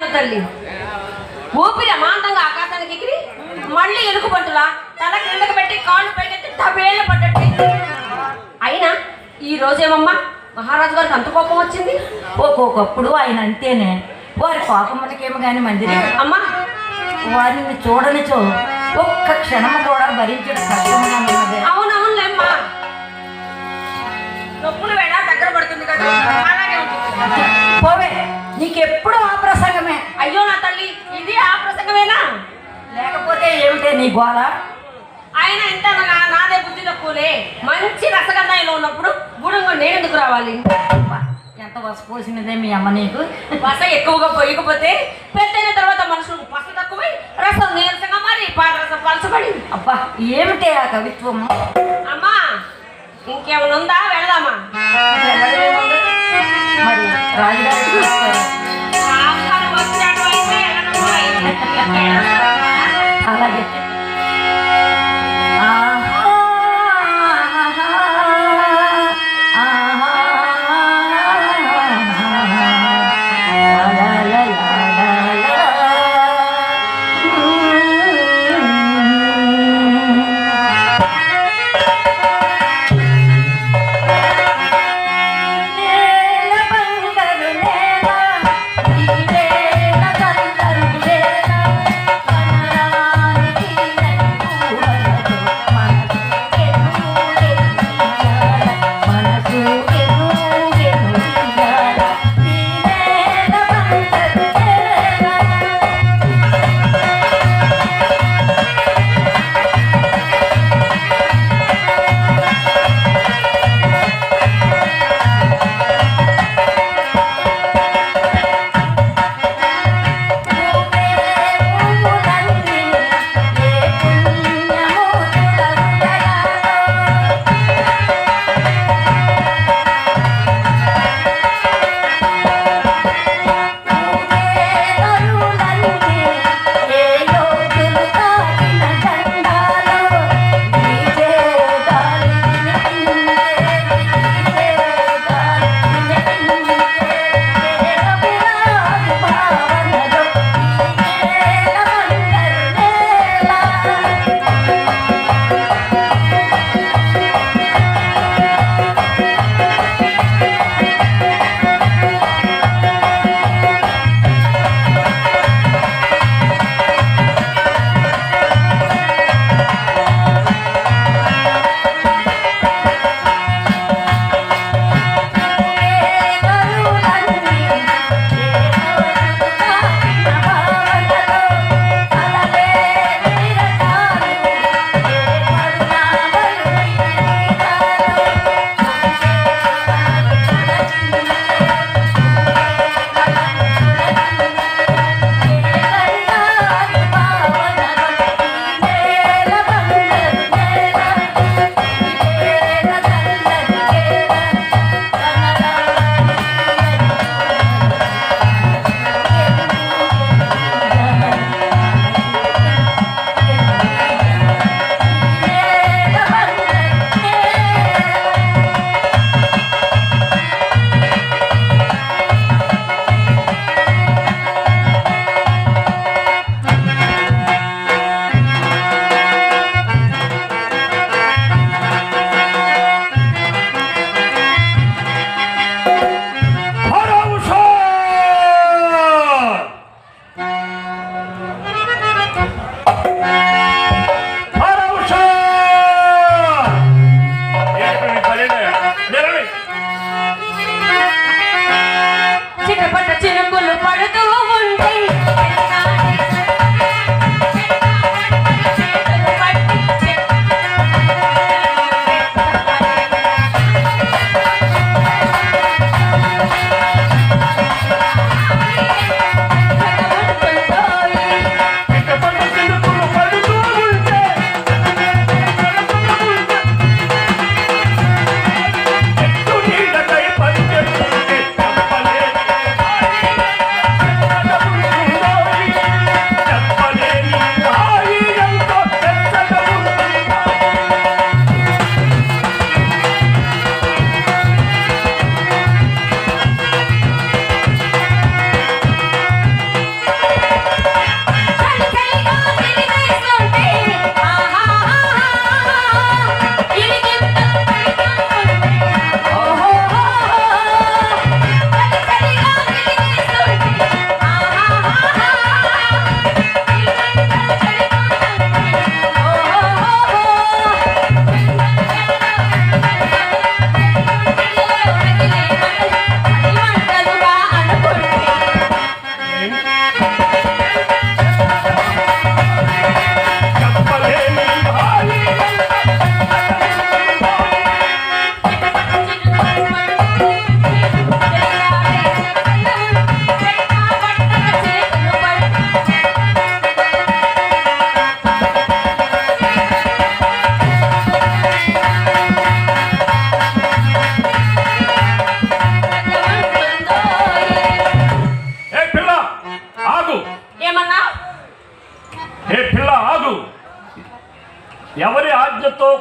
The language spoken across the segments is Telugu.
తల్లి? ఊపిరి అమాంతంగా ఆకాశానికి ఎగిరి మళ్ళీ ఎలుగు పట్టులా తల కిందకి పెట్టి కాళ్ళు పైకెత్తి టబేళ్ళ పడ్డట్టు. అయినా ఈ రోజేమమ్మా? మహారాజు గారికి అంత కోపం వచ్చింది? ఒక్కొక్కప్పుడు ఆయన అంతేనే. వారి కోపములకేమో కానీ మందిరి. అమ్మా వారిని చూడనిచో ఒక్క క్షణము కూడా భరించడం కష్టంగా ఉన్నది అవునవునులేమ్మా. నొప్పులు వేళ దగ్గర పడుతుంది కదా. అలాగే పోవే నీకెప్పుడు ఆ ప్రసంగమే అయ్యో నా తల్లి ఇది ఆ ప్రసంగమేనా? లేకపోతే ఏమిటే నీ గోల? ఆయన ఎంత నా- నాదే బుద్ధి తక్కువలే మంచి రసగంధాయిలో ఉన్నప్పుడు గుడంగా నేను ఎందుకు రావాలి? అబ్బా, ఎంత వసపోసినదే మీ అమ్మ నీకు? వస ఎక్కువగా పోయకపోతే పెద్దైన తర్వాత మనుషులకు పస తక్కువై రసం నీరసంగా మరి పాదరసం పలసబడి అబ్బా ఏమిటే ఆ కవిత్వం అమ్మా ఇంకేమైనా ఉందా? వెళదామా? రాజు మరి రాజుగారు అలాగే ఆహా,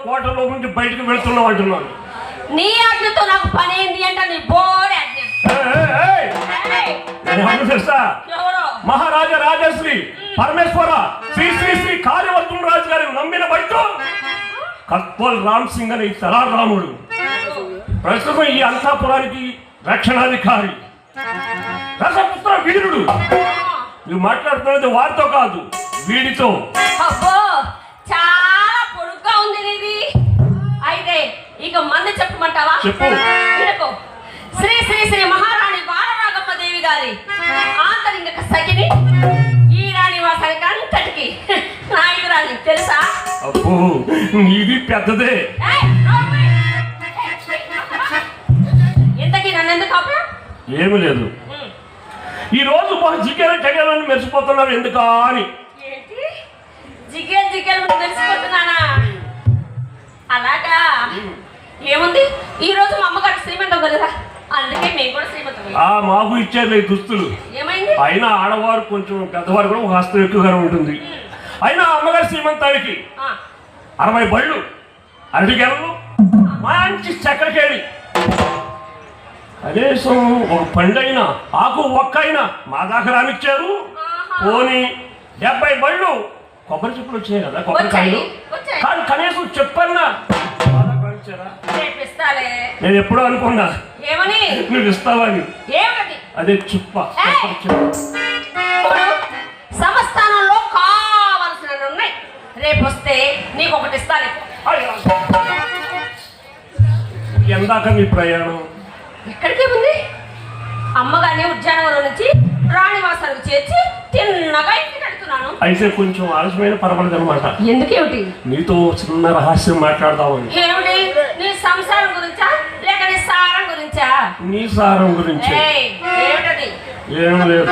కోటలో నుండి బయటకు వెళ్తున్నావు అంటున్నాను నీ ఆజ్ఞతో నాకు పని ఏంటి అంటే నీ బోడి ఆజ్ఞ మహారాజా రాజశ్రీ పరమేశ్వర శ్రీ శ్రీ శ్రీ కార్యవర్ధన్ రాజు గారి నమ్మిన బట్టు కత్వల్ రామ్ సింగ్ అనే రాముడు ప్రస్తుతం ఈ అంతాపురానికి రక్షణాధికారి. రసపుత్ర వీరుడు. నువ్వు మాట్లాడుతున్నది వారితో కాదు వీడితో. చాలా పొడుగ్గా ఉంది నీది. అయితే ఇక మంది చెప్పమంటావా? చెప్పు. వినకు శ్రీ శ్రీ శ్రీ మహారాణి బాలరాగమ్మ దేవి గారి ఆంతరింగక సఖిని ఈ రాణి వాసానికి అంతటికి నాయకురాలి తెలుసా? నీది పెద్దదే. ఇంతకీ నన్ను ఎందుకు ఆపా ఏమీ లేదు. ఈ రోజు మా జిగేల టగేలని మెరిసిపోతున్నావు ఎందుకా అని. జిగేల్ జిగేల్ ముందు తెలిసిపోతున్నానా అలాగా ఏముంది ఈ రోజు మా అమ్మగారు శ్రీమంతం కదా అందుకే మేము కూడా మాకు ఇచ్చారు దుస్తులు. అయినా ఆడవారు కొంచెం పెద్దవారు కూడా ఒక హస్తం ఎక్కువగానే ఉంటుంది. అయినా అమ్మగారి శ్రీమంతానికి అరవై బళ్ళు అరటి గెలలు మంచి చక్కెరకేళి కనీసం ఒక పండైనా ఆకు ఒక్కైనా మా దాకా రానిచ్చారు. పోని డెబ్బై బళ్ళు కొబ్బరి చెప్పులు వచ్చాయి కదా కొబ్బరికాయలు. వచ్చాయి, వచ్చాయి. కానీ కనీసం చెప్పన్నా నేను ఎప్పుడో అనుకున్నా. ఏమని? నువ్వు ఇస్తావని. ఏమిటది అదే చుప్ప. సంస్థానంలో కావలసిన ఉన్నాయి. రేపు వస్తే నీకు ఒకటి అయ్యో. ఎందాక మీ ప్రయాణం? ఎక్కడికి ఉంది. అమ్మగారిని ఉద్యానవనం నుంచి రాణివాసానికి చేర్చి తిన్నగా అయితే కొంచెం ఆలస్యమైన పర్వాలేదు అనమాట ఎందుకేమిటి? నీతో చిన్న రహస్యం మాట్లాడదామని. ఏమిటి? నీ సంసారం గురించా? లేక నీ సారం గురించా? నీ సారం గురించి. ఏం లేదు?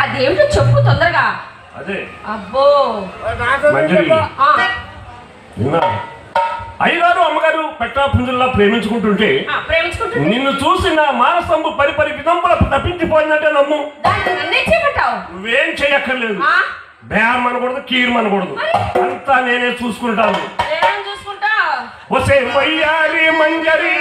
అదేమిటో చెప్పు తొందరగా. అదే. అబ్బో. మంజరి. అయ్యగారు అమ్మగారు పెట్టా పుంజుల్లా ప్రేమించుకుంటుంటే? నిన్ను చూసి నా మానసంబు పరిపరి విదంబుల తప్పించిపోయిందంటే నమ్ము. నువ్వేం చేయక్కర్లేదు? బేరం అనకూడదు కీరం అనకూడదు. అంతా నేనే చూసుకుంటాను. ఒసే వయ్యారి మంజరి.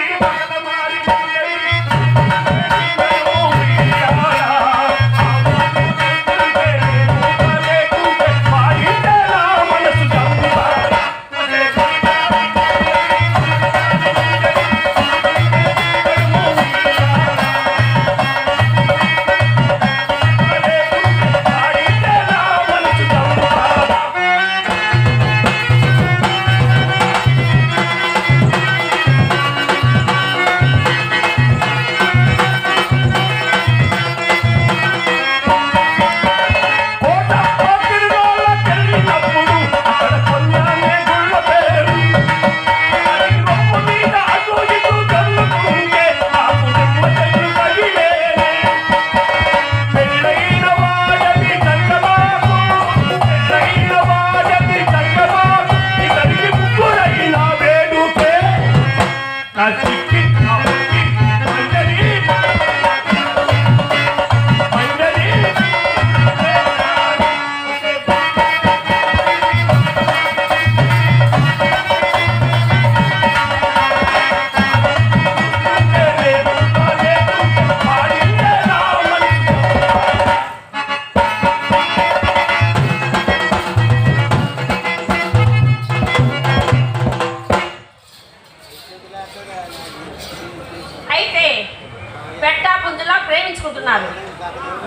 పుంజులా ప్రేమించుకుంటున్నారు.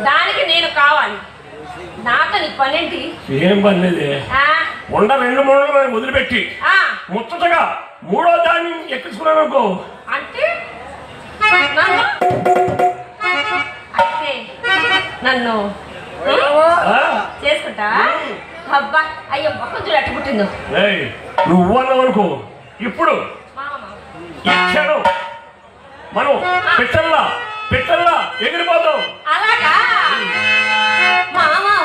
దానికి నేను కావాలి. నాతో నీ పనేంటి? ఏం పర్లేదే ఆ, ఉండ రెండు మూడు వదిలిపెట్టి. ఆ, ముచ్చటగా మూడో దాన్ని ఎక్కించుకున్నాను అనుకో. అంటే? నన్ను? చేసుకుంటా? అబ్బా అయ్యో మొక్కం చూడు ఎట్ట పుట్టిందో. నువ్వు అన్నావు అనుకో. ఇప్పుడు మామ ఈ క్షణం పిట్టలుడా ఎగిరిపోతావు అలాగా? మామా